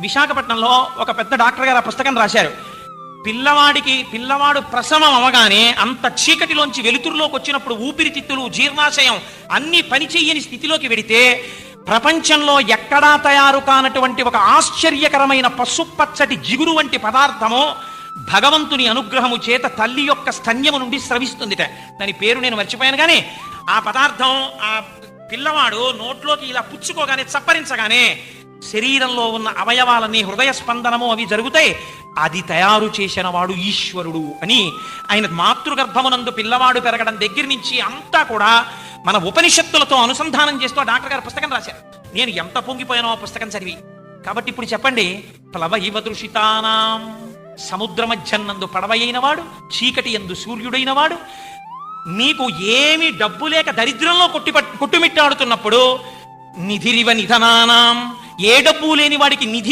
విశాఖపట్నంలో ఒక పెద్ద డాక్టర్ గారు ఆ పుస్తకం రాశారు. పిల్లవాడికి పిల్లవాడు ప్రసవం అవగానే అంత చీకటిలోంచి వెలుతురులోకి వచ్చినప్పుడు ఊపిరితిత్తులు జీర్ణాశయం అన్ని పనిచేయని స్థితిలోకి వెడితే ప్రపంచంలో ఎక్కడా తయారు కానటువంటి ఒక ఆశ్చర్యకరమైన పసుపచ్చటి జిగురు వంటి పదార్థము భగవంతుని అనుగ్రహము చేత తల్లి యొక్క స్తన్యము నుండి స్రవిస్తుందిట. దాని పేరు నేను మర్చిపోయాను కానీ ఆ పదార్థం ఆ పిల్లవాడు నోట్లోకి ఇలా పుచ్చుకోగానే చప్పరించగానే శరీరంలో ఉన్న అవయవాలన్నీ హృదయ స్పందనము అవి జరుగుతాయి అది తయారు చేసిన వాడు ఈశ్వరుడు అని ఆయన మాతృగర్భమునందు పిల్లవాడు పెరగడం దగ్గర నుంచి అంతా కూడా మన ఉపనిషత్తులతో అనుసంధానం చేస్తూ డాక్టర్ గారు పుస్తకం రాశారు. నేను ఎంత పొంగిపోయానో ఆ పుస్తకం చదివి. కాబట్టి ఇప్పుడు చెప్పండి ప్లవ ఇవ దృషితానాం. సముద్ర మధ్యన్నందు పడవయైన వాడు చీకటి ఎందు సూర్యుడైన వాడు నీకు ఏమి డబ్బు లేక దరిద్రంలో కొట్టి కొట్టుమిట్టాడుతున్నప్పుడు నిధిరివ నిధనానాం. ఏ డబ్బు లేని వాడికి నిధి